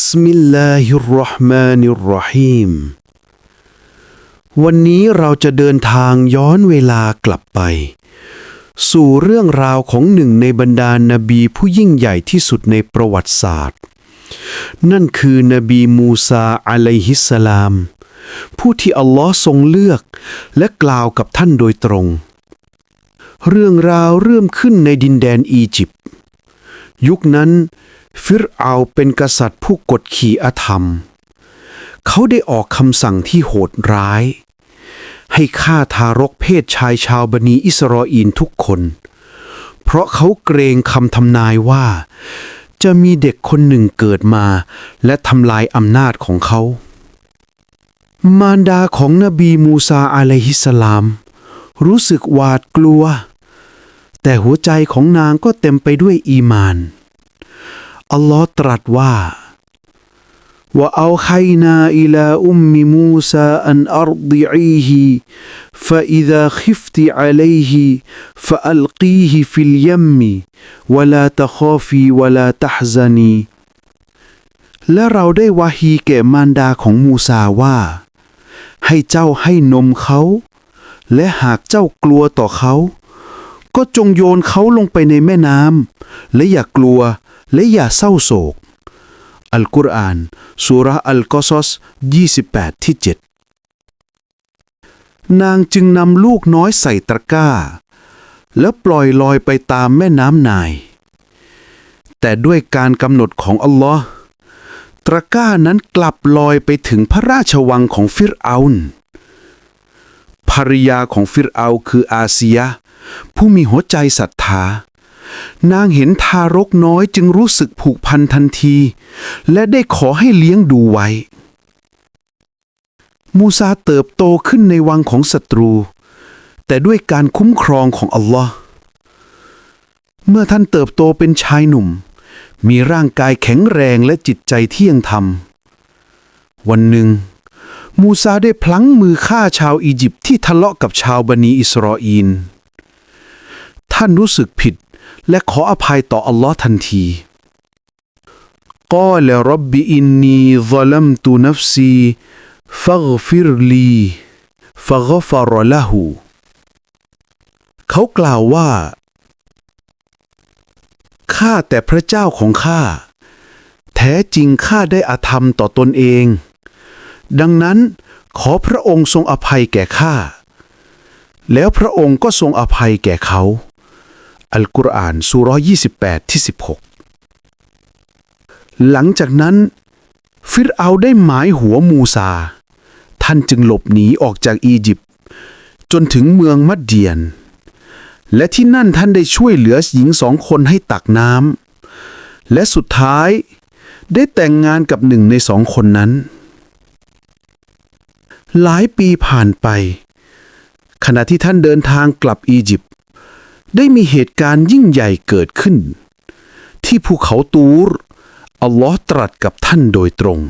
สมิลลาฮิรราะห์มานิรรฮีมวันนี้เราจะเดินทางย้อนเวลากลับไป สู่เรื่องราวของหนึ่งในบรรดานนบีผู้ยิ่งใหญ่ที่สุดในประวัติศาสตร์ นั่นคือนบีมูซาอะลัยฮิสสลาม ผู้ที่อัลลอฮ์ทรงเลือกและกล่าวกับท่านโดยตรง เรื่องราวเริ่มขึ้นในดินแดนอียิปต์ ยุคนั้น ฟิรเอาเป็นกษัตริย์ผู้กดขี่อธรรม เขาได้ออกคำสั่งที่โหดร้าย ให้ฆ่าทารกเพศชายชาวบันีอิสราเอลทุกคน เพราะเขาเกรงคำทำนายว่า จะมีเด็กคนหนึ่งเกิดมา และทำลายอำนาจของเขา มารดาของนบีมูซาอะลัยฮิสสลาม รู้สึกหวาดกลัว แต่หัวใจของนางก็เต็มไปด้วยอีมาน อัลลอฮ์ตรัสว่าว่าเอาใครนาอิลาอุมมิมูซาอันอัรดิอีฮีฟะอิดาคิฟติอะลัยฮีฟะอัลกีฮีฟิลยัมมีวะลาตะคอฟีวะลาตะฮซานีและเราได้วาฮีแก่มารดาของมูซาว่า ให้เจ้าให้นมเขา และหากเจ้ากลัวต่อเขา ก็จงโยนเขาลงไปในแม่น้ำและอย่ากลัวและอย่าเศร้าโศก อัลกุรอานสุราอัลกอซอส 28 ที่ 7 นางจึงนำลูกน้อยใส่ตะกร้า แล้วปล่อยลอยไปตามแม่น้ำนาย แต่ด้วยการกำหนดของอัลลอฮ์ตะกร้านั้นกลับลอยไปถึงพระราชวังของฟิรเอาน ภรรยาของฟิรเอาคืออาเซีย ผู้มีหัวใจศรัทธา นางเห็นทารกน้อยจึงรู้สึกผูกพันทันที และได้ขอให้เลี้ยงดูไว้ มูซาเติบโตขึ้นในวังของศัตรู แต่ด้วยการคุ้มครองของอัลลอฮ์เมื่อท่านเติบโตเป็นชายหนุ่ม มีร่างกายแข็งแรงและจิตใจเที่ยงธรรม วันหนึ่ง มูซาได้พลั้งมือฆ่าชาวอียิปต์ที่ทะเลาะกับชาวบันีอิสราเอลท่านรู้สึกผิดและขออภัยต่ออัลลอฮ์ทันทีกอลรับบิอินนีซลัมตุนัฟซีฟักฟิรลีฟักฟารละหูเขากล่าวว่า ข้าแต่พระเจ้าของข้า แท้จริงข้าได้อาธรรมต่อตนเอง ดังนั้นขอพระองค์ทรงอภัยแก่ข้า แล้วพระองค์ก็ทรงอภัยแก่เขา อัลกุรอานสุร28ที่16หลังจากนั้น ฟิรเอาได้หมายหัวมูซา ท่านจึงหลบหนีออกจากอียิปต์จนถึงเมืองมัดเดียน และที่นั่นท่านได้ช่วยเหลือหญิงสองคนให้ตักน้ำและสุดท้ายได้แต่งงานกับหนึ่งในสองคนนั้น หลายปีผ่านไป ขณะที่ท่านเดินทางกลับอียิปต์ได้มีเหตุการณ์ยิ่งใหญ่เกิดขึ้น ที่ภูเขาตูรอัลลอฮ์ตรัสกับท่านโดยตรง